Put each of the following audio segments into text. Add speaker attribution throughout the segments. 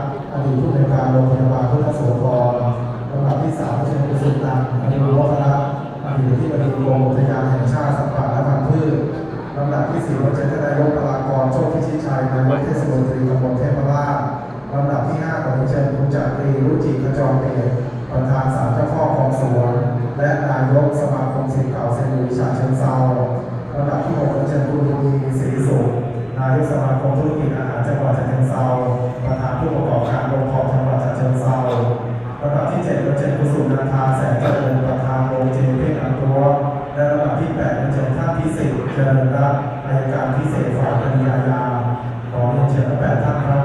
Speaker 1: อดีตผู้ในวยการโรงพยาบาลพุทธโสธรลำดับที่สามเชิญกุสุนันท์อดีตรัคณะอดีตที่ปฏิกรมอุทยานแห่งชาติสัตว์ป่าและพันธุ์พืชลำดับที่สี่เชิญท่านนายกพลากรโชคพิชิตชัยนายกเทศมนตรีตำบลเทพราชลำดับที่ห้าขอเชิญคุณจักรีรุจิขจรเกตประธานศาลเจ้าพ่อของสวน และนายกสมาคมศิษย์เก่าเซนต์หลุยส์ฉะเชิงเทราลำดับที่หกขอเชิญคุณทวีศรีสุข นายกสมาคมธุรกิจอาหารจังหวัดฉะเชิงเทราประธานผู้ประกอบการโรงทองจังหวัดฉะเชิงเทราลำดับที่เจ็ดเป็นเจนกุสุนันทาแสงเจริญประธานโรงเจเพ่งอันตัวและลำดับที่แปดเป็นเจนท่านพิเศษเจริญรัตน์อัยการพิเศษฝ่ายคดีอาญาขอเรียนเชิญทั้งแปดท่านครับ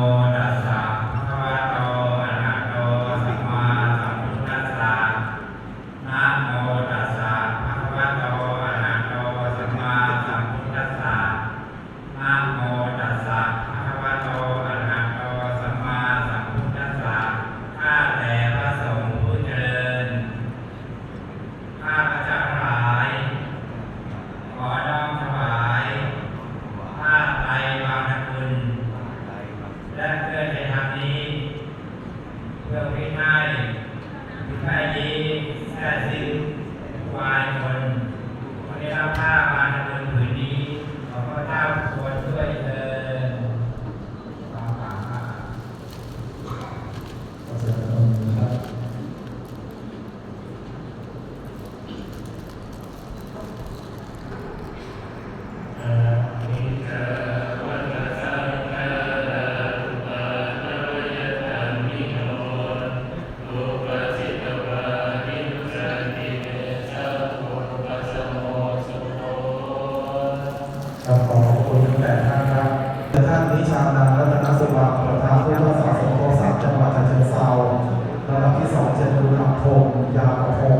Speaker 1: บ
Speaker 2: ที่สองเชิ
Speaker 1: ญคุณอัมพงยาวพง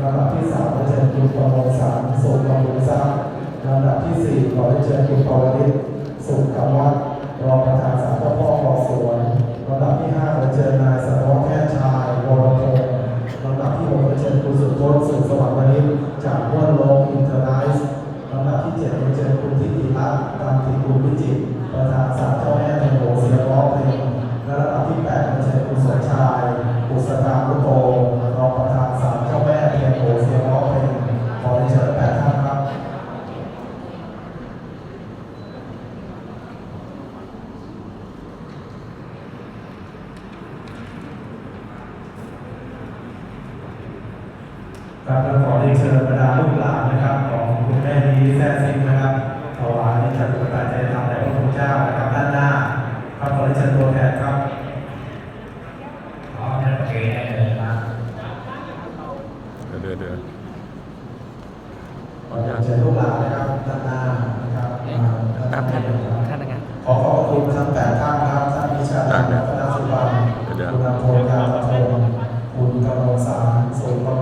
Speaker 1: ลำดับที่สามเชิญคุณประโมสารสุขบำรุงทรัพย์ลำดับที่สี่ขอเชิญคุณปวริศสุขกวัฒน์รองประธานศาลเจ้าพ่อขอสวนลำดับที่ห้าขอเชิญนายสัตวแพทย์ชายวรพงศ์ลำดับที่หกขอเชิญคุณสุทนสุขสวัสดิ์วณิชจากว่านลงอินเตอร์ไนส์ ลำดับที่เจ็ดเราเจอคุณทิติรัตน์ตันติกุลวิจิตรประธานศาลเจ้าแม่เทโนเสียร้องเพลงและลำดับที่แปดเราเจอคุณสมชายบุษราลุโตรองประธานศาลเจ้าแม่เทโนเสียร้องเพลงขอเรียนเชิญแปดท่านครับ ครับแล้วขอเรียนเชิญบรรดาลูกหลานนะครับของคุณแม่ดีแซ่ซิงนะครับถวายในจัตุปัจจัยธรรมแด่พระพุทธเจ้านะครับด้านหน้าครับขอเรียนเชิญตัวแทนครับ
Speaker 2: พร้อมแล้วเกได้เลยครับ
Speaker 3: เดี๋ยวเดี๋ยวเดี๋ยว
Speaker 1: ขอเรียนเชิญลูกหลานนะครับด้านหน้านะครับมาด้านหน้านะครับ
Speaker 4: ท่านนะครับ
Speaker 1: ขอขอบคุณทั้งแปดท่านครับท่านวิชาดารัตนสุวรรณคุณนำโพยาลทงคุณกำลงสารสุขบำรุงทรัพย์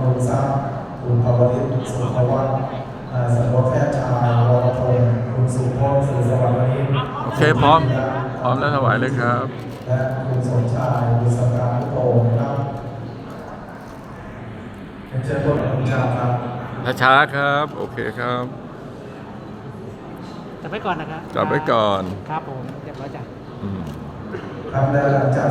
Speaker 1: คุณปวริศสุขวัฒน์นายสัตวแพทย์ชายวรพงศ์คุณสุพจน์สุขสวัสดิ์วณิช
Speaker 3: โอเคพร้อม พร้อมแล้วถวายเลยครับ
Speaker 1: และคุณสมชายบุษการโตนะครับเป็นเชิญพวกคุณชาครับ
Speaker 3: ช้าๆครับ โอเคครับ
Speaker 4: จับไว้ก่อนนะครับ
Speaker 3: จับไว้ก่อน
Speaker 4: ครับผมเรียบร้อยจ้ะ
Speaker 3: อืม
Speaker 1: ครับและหลังจาก